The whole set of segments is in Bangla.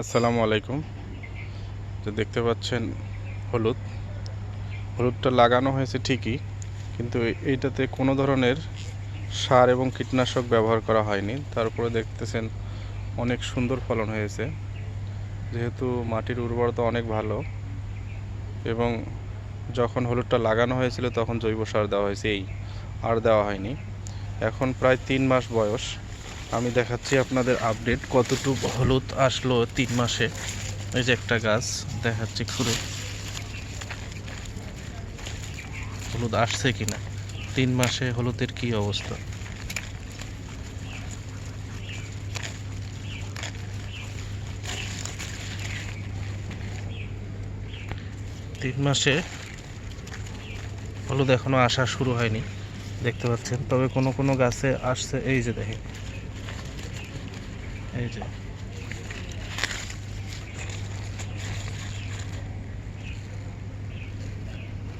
আসসালামু আলাইকুম। তো দেখতে পাচ্ছেন হলুদ। হলুদটা লাগানো হয়েছে ঠিকই, কিন্তু এইটাতে কোনো ধরনের সার এবং কীটনাশক ব্যবহার করা হয়নি। তারপরে দেখতেছেন অনেক সুন্দর ফলন হয়েছে। যেহেতু মাটির উর্বরতা অনেক ভালো এবং যখন হলুদটা লাগানো হয়েছিল তখন জৈব সার দেওয়া হয়েছে, এই আর দেওয়া হয়নি। এখন প্রায় তিন মাস বয়স। আমি দেখাচ্ছি আপনাদের আপডেট কতটুকু হলুদ আসলো তিন মাসে? এই যে একটা গাছ, দেখাচ্ছি ঘুরে হলুদ আসছে কিনা? তিন মাসে হলুদের কি অবস্থা? তিন মাসে হলুদ এখনও আসা শুরু হয়নি, দেখতে পাচ্ছেন। তবে কোনো কোনো গাছে আসছে, এই যে দেখেন। এই যে।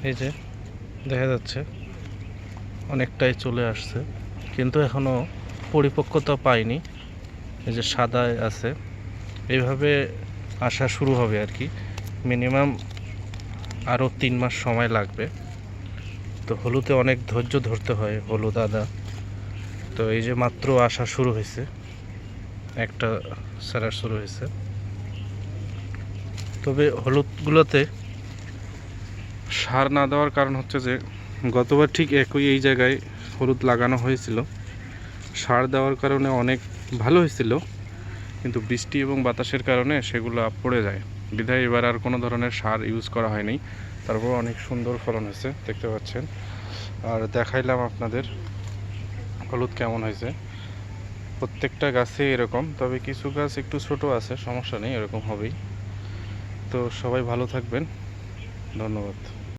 এই যে, দেখা যাচ্ছে অনেকটাই চলে আসছে, কিন্তু এখনও পরিপক্কতা পায়নি এই যে সাদায় আছে। এইভাবে আসা শুরু হবে আর কি। মিনিমাম আরও তিন মাস সময় লাগবে। তো হলুদে অনেক ধৈর্য ধরতে হয় হলুদ আদা। তো এই যে মাত্র আসা শুরু হয়েছে। একটা সারা শুরু হয়েছে। তবে হলুদগুলোতে সার না দেওয়ার কারণ হচ্ছে যে, গতবার ঠিক একই এই জায়গায় হলুদ লাগানো হয়েছিল। সার দেওয়ার কারণে অনেক ভালো হয়েছিল, কিন্তু বৃষ্টি এবং বাতাসের কারণে সেগুলো পড়ে যায়। বিধায় এবার আর কোনো ধরনের সার ইউজ করা হয়নি। তারপর অনেক সুন্দর ফলন হয়েছে, দেখতে পাচ্ছেন। আর দেখাইলাম আপনাদের হলুদ কেমন হয়েছে। প্রত্যেকটা গাছে এরকম, তবে কিছু গাছ একটু ছোট আছে, সমস্যা নেই, এরকম হবেই। তো সবাই ভালো থাকবেন। ধন্যবাদ।